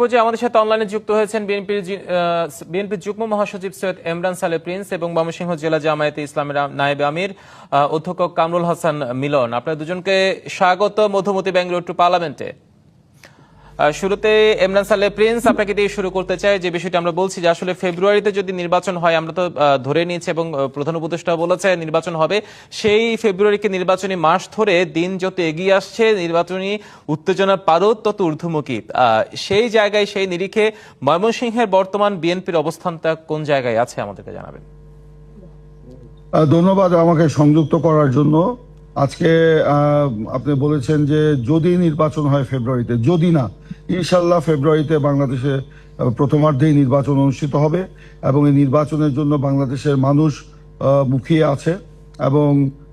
পর্যায়ে আমাদের সাথে অনলাইনে যুক্ত হয়েছেন বিএনপির বিএনপির যুগ্ম মহাসচিব সৈয়দ এমরান সালে প্রিন্স এবং ময়মনসিংহ জেলা জামায়াতে ইসলামের নায়েব আমির অধ্যক্ষ কামরুল হাসান মিলন। আপনার দুজনকে স্বাগত। মধুমতি ব্যাঙ্গালোর টু পার্লামেন্টে। শুরুতে এমরান সালে প্রিন্স, আপনাকে দিয়ে শুরু করতে চাই যে বিষয়টি আমরা বলছি যে আসলে ফেব্রুয়ারিতে যদি নির্বাচন হয়, আমরা তো ধরে নিয়েছি এবং প্রধান উপদেষ্টা বলেছে নির্বাচন হবে। সেই ফেব্রুয়ারিকে নির্বাচনী মাস ধরে দিন যত এগিয়ে আসছে, নির্বাচনী উত্তেজনার পারদ তত ঊর্ধ্বমুখী। সেই জায়গায়, সেই নিরিখে ময়মনসিংহের বর্তমান বিএনপির অবস্থানটা কোন জায়গায় আছে আমাদেরকে জানাবেন? ধন্যবাদ আমাকে সংযুক্ত করার জন্য। আজকে আপনি বলেছেন যে যদি নির্বাচন হয় ফেব্রুয়ারিতে, যদি না, ইনশাল্লাহ ফেব্রুয়ারিতে বাংলাদেশে প্রথমার্ধেই নির্বাচন অনুষ্ঠিত হবে এবং এই নির্বাচনের জন্য বাংলাদেশের মানুষ মুখিয়ে আছে এবং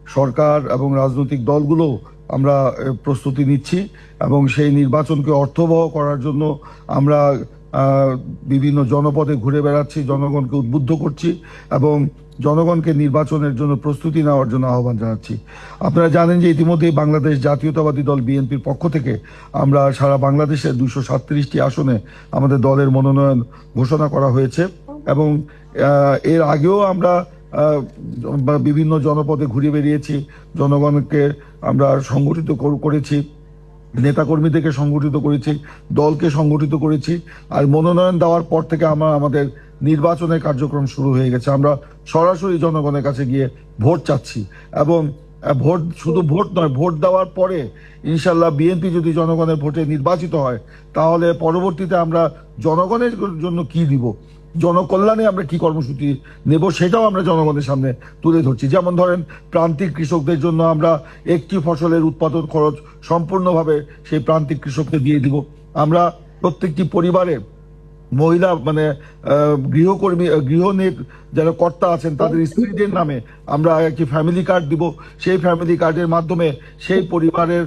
সরকার এবং রাজনৈতিক দলগুলো আমরা প্রস্তুতি নিচ্ছি এবং সেই নির্বাচনকে অর্থবহ করার জন্য আমরা বিভিন্ন জনপদে ঘুরে বেড়াচ্ছি, জনগণকে উদ্বুদ্ধ করছি এবং জনগণকে নির্বাচনের জন্য প্রস্তুতি নেওয়ার জন্য আহ্বান জানাচ্ছি। আপনারা জানেন যে ইতিমধ্যেই বাংলাদেশ জাতীয়তাবাদী দল বিএনপির পক্ষ থেকে আমরা সারা বাংলাদেশের দুশো সাতত্রিশটি আসনে আমাদের দলের মনোনয়ন ঘোষণা করা হয়েছে এবং এর আগেও আমরা বিভিন্ন জনপদে ঘুরে বেরিয়েছি জনগণকে আমরা সংগঠিত করেছি। নেতাকর্মীদেরকে সংগঠিত করেছি, দলকে সংগঠিত করেছি, আর মনোনয়ন দেওয়ার পর থেকে আমরা আমাদের নির্বাচনের কার্যক্রম শুরু হয়ে গেছে। আমরা সরাসরি জনগণের কাছে গিয়ে ভোট চাচ্ছি এবং ভোট শুধু ভোট নয়, ভোট দেওয়ার পরে ইনশাল্লাহ বিএনপি যদি জনগণের ভোটে নির্বাচিত হয়, তাহলে পরবর্তীতে আমরা জনগণের জন্য কি দিব? জনকল্যাণে আমরা কি কর্মসূচি নেব সেটাও আমরা জনগণের সামনে তুলে ধরছি। যেমন ধরেন, প্রান্তিক কৃষকদের জন্য আমরা একটি ফসলের উৎপাদন খরচ সম্পূর্ণভাবে সেই প্রান্তিক কৃষককে দিয়ে দিব। আমরা প্রত্যেকটি পরিবারে মহিলা মানে গৃহকর্মী গৃহনের যারা কর্তা আছেন, তাদের স্ত্রীদের নামে আমরা একটি ফ্যামিলি কার্ড দিব। সেই ফ্যামিলি কার্ডের মাধ্যমে সেই পরিবারের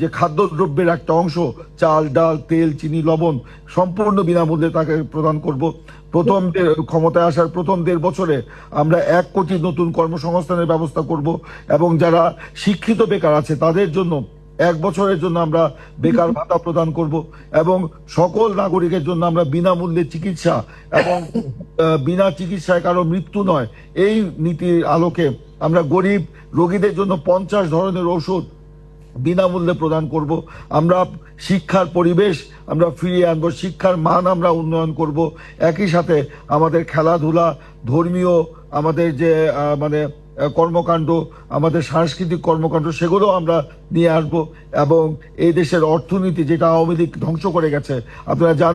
যে খাদ্যদ্রব্যের একটা অংশ, চাল, ডাল, তেল, চিনি, লবণ, সম্পূর্ণ বিনামূল্যে তাকে প্রদান করব। প্রথম ক্ষমতায় আসার প্রথম দেড় বছরে আমরা এক কোটি নতুন কর্মসংস্থানের ব্যবস্থা করব এবং যারা শিক্ষিত বেকার আছে, তাদের জন্য এক বছরের জন্য আমরা বেকার ভাতা প্রদান করব এবং সকল নাগরিকের জন্য আমরা বিনামূল্যে চিকিৎসা এবং বিনা চিকিৎসায় কারও মৃত্যু নয়। এই নীতির আলোকে আমরা গরিব রোগীদের জন্য পঞ্চাশ ধরনের ওষুধ বিনামূল্যে প্রদান করব। আমরা শিক্ষার পরিবেশ, আমরা ফিরিয়ে আনব, শিক্ষার মান আমরা উন্নয়ন করব। একই সাথে আমাদের খেলাধুলা, ধর্মীয় আমাদের যে মানে কর্মকাণ্ড, আমাদের সাংস্কৃতিক কর্মকাণ্ড, সেগুলো আমরা নিয়ে আসব। এবং এই দেশের অর্থনীতি যেটা আওয়ামী লীগ ধ্বংস করে গেছে, আপনারা জানেন